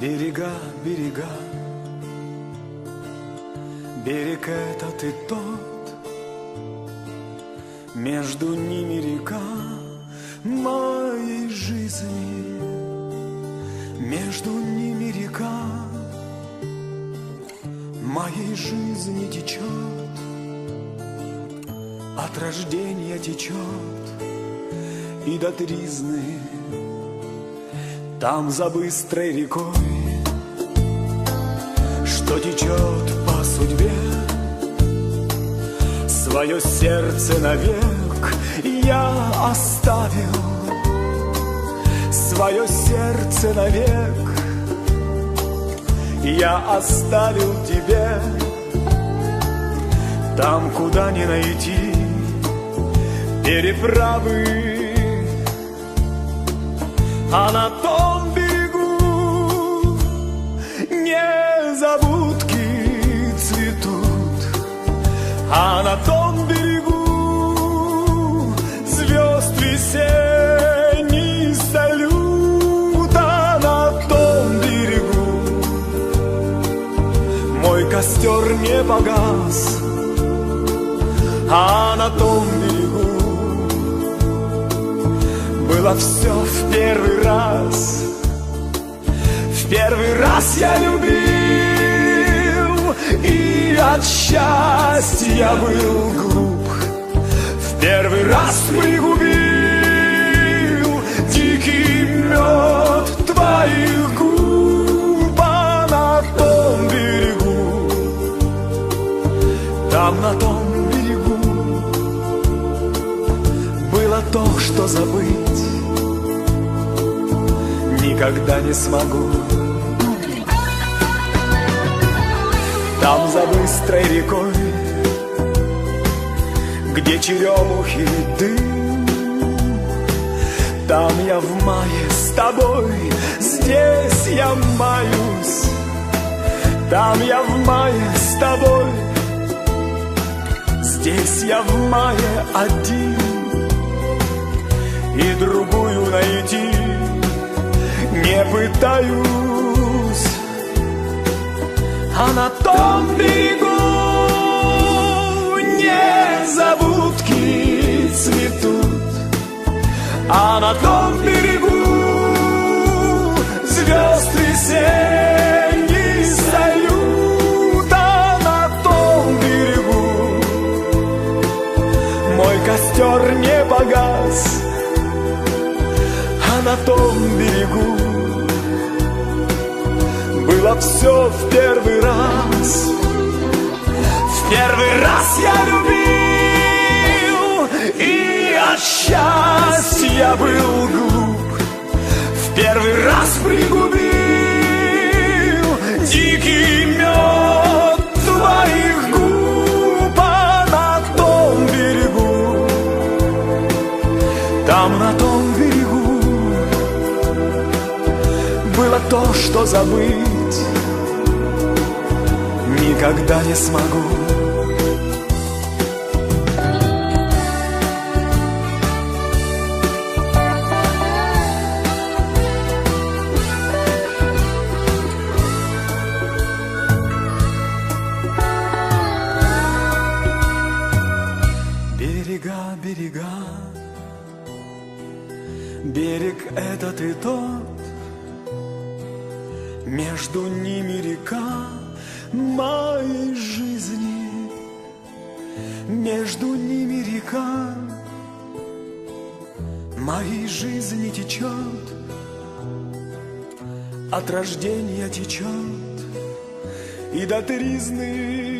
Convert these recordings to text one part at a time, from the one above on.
Берега, берега, берег этот и тот, между ними река моей жизни, между ними река моей жизни течет, от рождения течет. И до тризны там за быстрой рекой, что течет по судьбе, свое сердце навек я оставил, свое сердце навек я оставил тебе, там, куда не найти переправы а на том незабудки цветут, а на том берегу звезд весенний салют, а на том берегу мой костер не погас, а на том берегу было все в первый раз. Первый раз я любил, и от счастья был глуп. В первый раз пригубил дикий мед твоих губ, а на том берегу, там на том берегу было то, что забыть никогда не смогу. Там за быстрой рекой, где черемухи дым, там я в мае с тобой, здесь я маюсь, там я в мае с тобой, здесь я в мае один, и другую найти не пытаюсь, а том берегу незабудки цветут, а на том берегу звезд весенний салют, а на том берегу мой костер не погас, а на том берегу все в первый раз. В первый раз я любил, и от счастья был глуп. В первый раз пригубил дикий мед твоих губ, а на том берегу, там на том берегу было то, что забыть никогда не смогу. Рождения течет и до тризны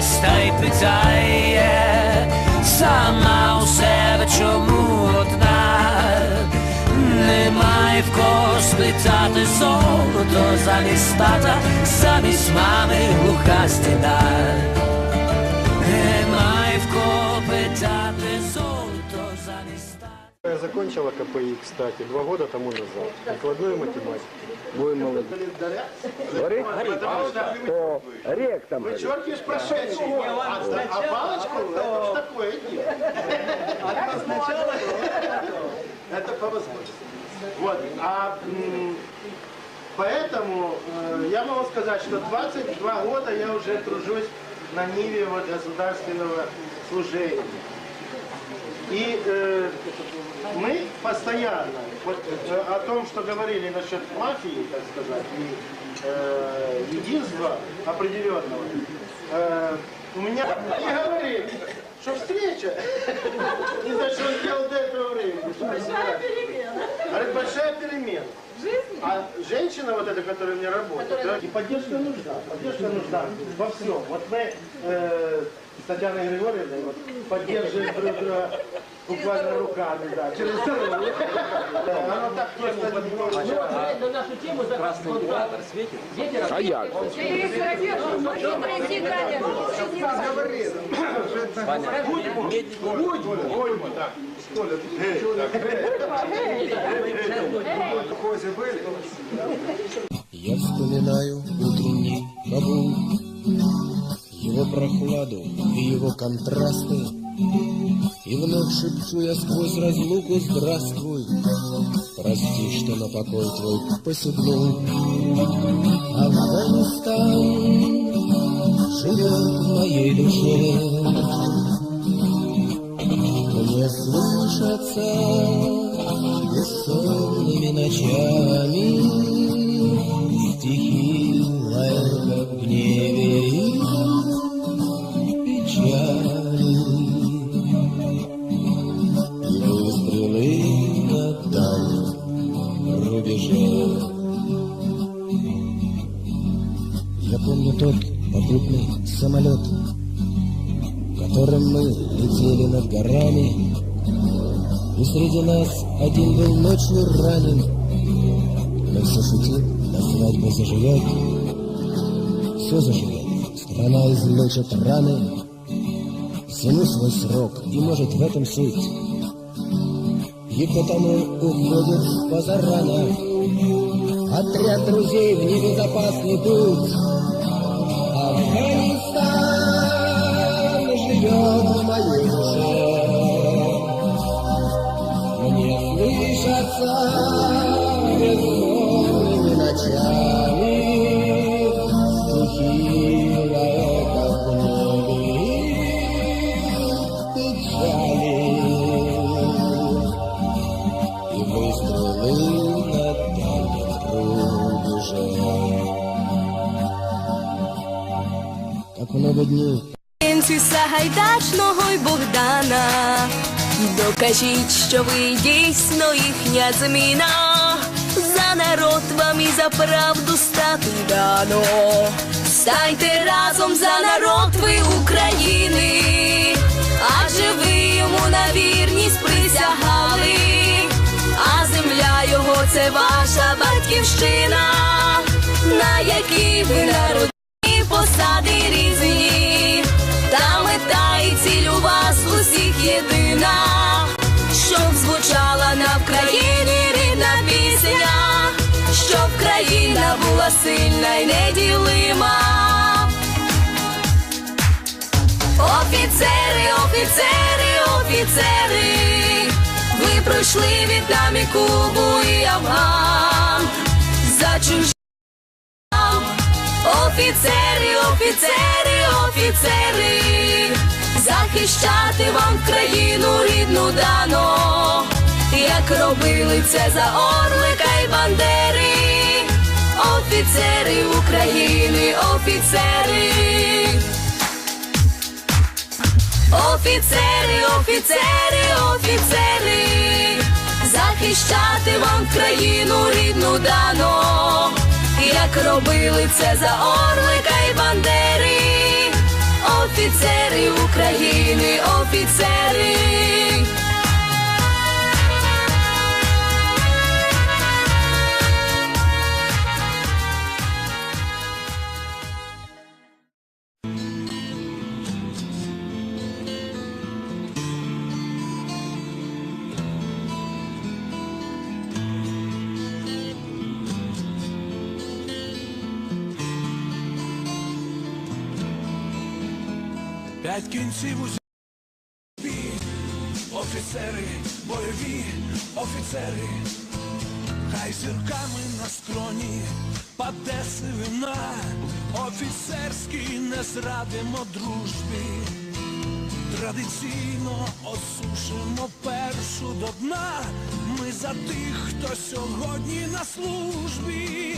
Й питає, сама у себе чому одна, немає в кого спитати золото замість тата, замість мами глуха стіна. Закончила КПИ, кстати, два года тому назад. Прикладной математики. Будем молодцы. Говори? О, рек там. говорит. Чертишь прошедшего. А, а палочку, это ж такое дело. Это по возможности. Вот. А поэтому э, я могу сказать, что 22 года я уже тружусь на ниве вот государственного служения. И э, мы постоянно, вот э, о том, что говорили насчет мафии, так сказать, и э, единства определенного, э, у меня не говорили, что встреча, не знаю, что он делал до этого времени. Большая перемена. Говорит, большая перемена. А женщина вот эта, которая у меня работает, да, и поддержка нужна, поддержка нужна во всем. Вот мы э, с Татьяной Григорьевной вот, поддерживаем друг друга буквально руками, да, через здоровье. Да, Оно так просто не получается. на нашу тему за красный индикатор светит. А як? Я вспоминаю утренний Кабул, Его прохладу и его контрасты, И вновь шепчу я сквозь разлуку «Здравствуй!» Прости, что на покой твой посягнул. Афганистан живет в моей душе, Мне слышатся бессонными ночами Стихи лают в гневе рубеже Я помню тот попутный самолет котором мы летели над горами, И среди нас один был ночью ранен, Но все шутил, на свадьбе заживет, Все заживет, страна излечит раны, Всему свой срок, и может в этом суть. И потому уходит позарано Отряд друзей в небезопасный путь. Афганистан живет в моей душе. Мне слышатся бессонными ночами Дней Сагайдачного й Богдана. Докажіть, що ви дійсно їхня зміна. За народ вам і за правду стати дано. Стайте разом за народ ви України, адже ви йому на вірність присягали, а земля його це ваша батьківщина, на якій ви народі посади різні, та мета і ціль у вас усіх єдина, щоб звучала на Вкраїні рідна пісня, щоб країна була сильна й неділима. Офіцери, офіцери, офіцери, ви пройшли В'єтнам і Кубу і Афган за чужі. Офіцери, офіцери, офіцери, захищати вам країну рідну дано, як робили це за Орлика й Бандери, офіцери України, офіцери. Офіцери, офіцери, офіцери, захищати вам країну рідну дано, як робили це за Орлика й Бандери, офіцери України, офіцери. П'ять кінців офіцери, бойові офіцери, хай зірками на скроні паде сивина, офіцерський не зрадимо дружбі, традиційно осушимо першу до дна. Ми за тих, хто сьогодні на службі.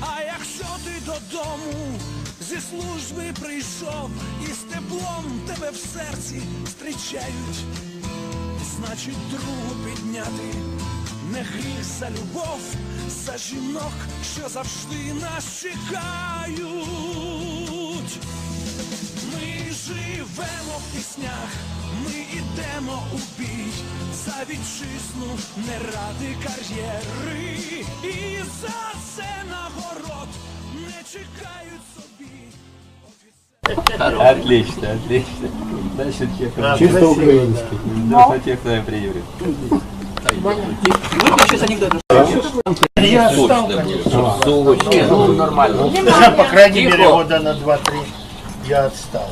А якщо ти додому зі служби прийшов і з теплом тебе в серці зустрічають, значить другу підняти не гріх за любов, за жінок, що завжди нас чекають. Ми живемо в піснях, ми йдемо у бій за вітчизну, не ради кар'єри, і за це нагород не чекають собі. Отлично, отлично. Дальше тех, Чисто дальше тех, кто я приеврит. Я стал, конечно. нормально. Да, по крайней мере, года на 2-3 я отстал.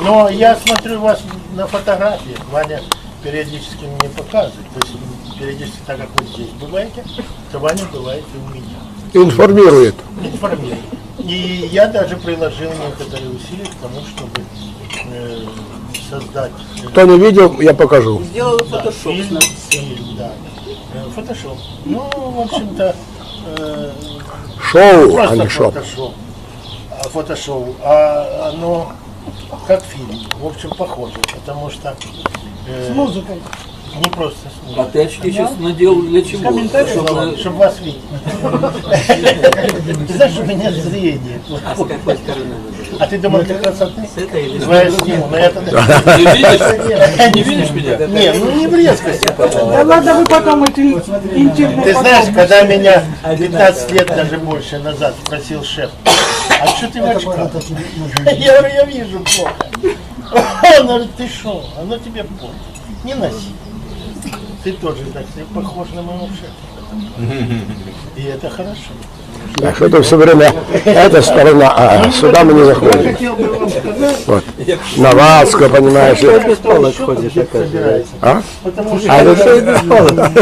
Но я смотрю вас на фотографиях, Ваня периодически мне показывает. То есть периодически, так как вы здесь бываете, то Ваня бывает и у меня. Информирует. Информирует. И я даже приложил некоторые усилия к тому, чтобы э, создать э, Кто не видел, я покажу. да, фильм, фильм, да. Э, Фотошоп. Ну, в общем-то, э, Шоу, а не шоп. фотошоп. А, фотошоу. А оно как фильм, в общем, похоже, потому что... э, С музыкой. Не просто слушать. А ты очки сейчас надел для чего? Комментарий Чтобы- давал, чтобы вас видеть. Ты знаешь, у меня зрение. А с какой стороны? А ты думал для красоты? С этой или с Твоя сила, но это... Ты видишь? Не видишь меня? Не, ну не в резкости. Да ладно, вы потом это интернет. Ты знаешь, когда меня 15 лет, даже больше назад спросил шеф, а что ты в очках? Я говорю, я вижу плохо. Он говорит, ты что, оно тебе плохо. Не носи. Ты тоже так ты похож на моего шефа. И это хорошо. Так что это все время эта сторона, а сюда мы не заходим. Хотел бы вам сказать, Вот. На Васку, понимаешь ли. без ходишь, собирается. А? А это что это за палок?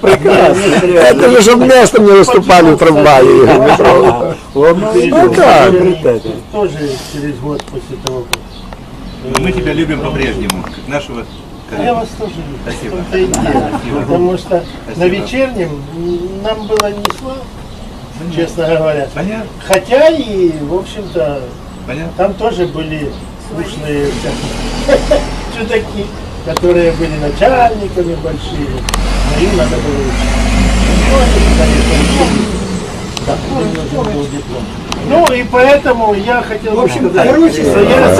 Прекрасно. Это же, чтобы местом не выступали в трамвае. Ну так. Тоже через год после того, как... Мы тебя любим по-прежнему, как нашего А Я вас тоже люблю. Спасибо. Дело. Потому что на вечернем нам было не славно, честно говоря. Понятно, Хотя и, в общем-то, понятно. там тоже были слушные чудаки, которые были начальниками большими, но им надо было учиться. Ну, они, конечно, учились. Да, им нужен был диплом. Ну и поэтому я хотел в общем, короче, что я.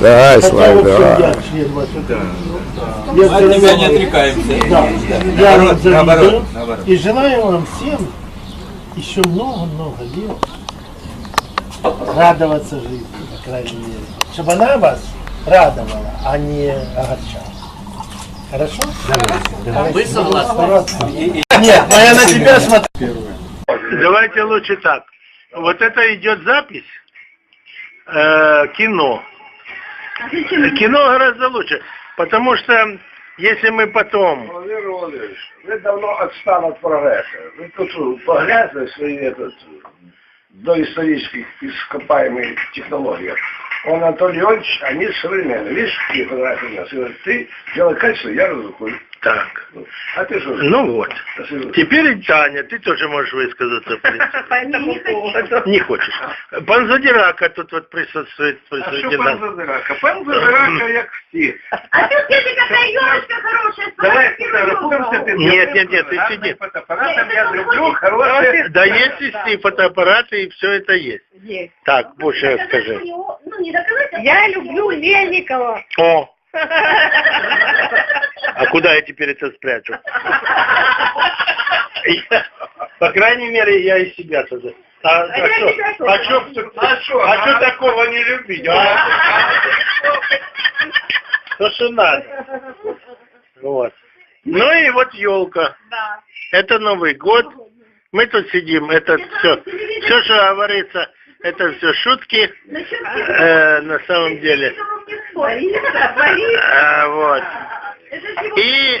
Давай, общем, давай. я От тебя не отрекаемся. Да, я вам завидую и желаю вам всем еще много-много лет радоваться жизни, по крайней мере. Чтобы она вас радовала, а не огорчала. Хорошо? Вы согласны? Нет, но я на тебя смотрю. Давайте лучше так. Вот это идет запись э, кино. Кино гораздо лучше, потому что если мы потом Владимир Владимирович, ви давно отстали від прогресу. Ви тут погрязли в своїх этот, доисторических ископаемых технологиях. Он Анатолий Иванович, они современные. Видишь, какие фотографии у нас? И вот ты делай качество, я разрукую. так. А ты что? Ну вот. Теперь, Таня, ты тоже можешь высказаться. в принципе. Не хочешь. Пан Задирака тут вот присутствует. А що присутствует пан Задирака? Пан Задирака, як всі. А ты скажи, какая елочка хорошая. Давай фотографуемся. ты Нет, нет, нет, ты сиди. Фотоапаратом я люблю, хорошие. Да есть и фотоаппараты, и все это есть. Есть. Так, больше расскажи. Не доказать. Я люблю Мельникова. О! А куда я теперь это спрячу? По крайней мере, я и себя туда. А, а, что, тебя тоже. а, что, а, что, а что такого не любить? А? То, что надо. Вот. Ну и вот елка. Да. Это Новый год. Мы тут сидим, это все, все, что говорится, это все шутки, э, на самом деле. А, вот. И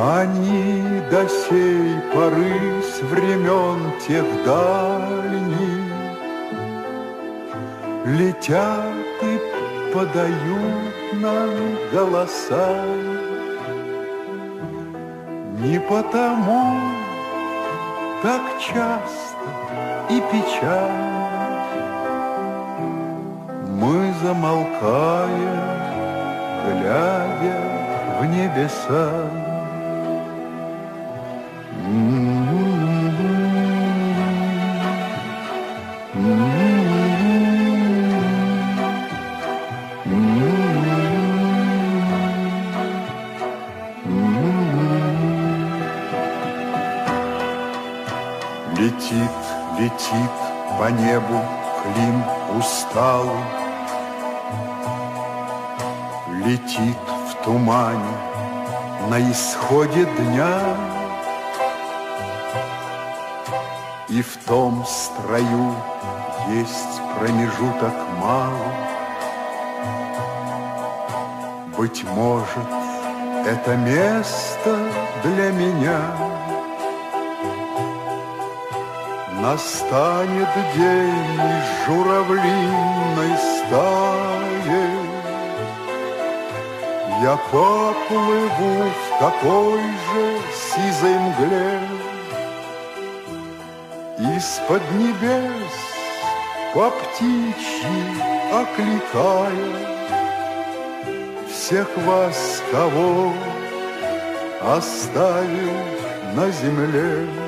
они до сей поры с времен тех дальних Летят и подают нам голоса. Не потому так часто и печаль Мы замолкаем, глядя в небеса по небу клин усталый, Летит в тумане на исходе дня, И в том строю есть промежуток малый. Быть может, это место для меня Настанет день журавлиной стаи Я поплыву в такой же сизой мгле Из-под небес по птичьи окликая всех вас, кого оставил на земле.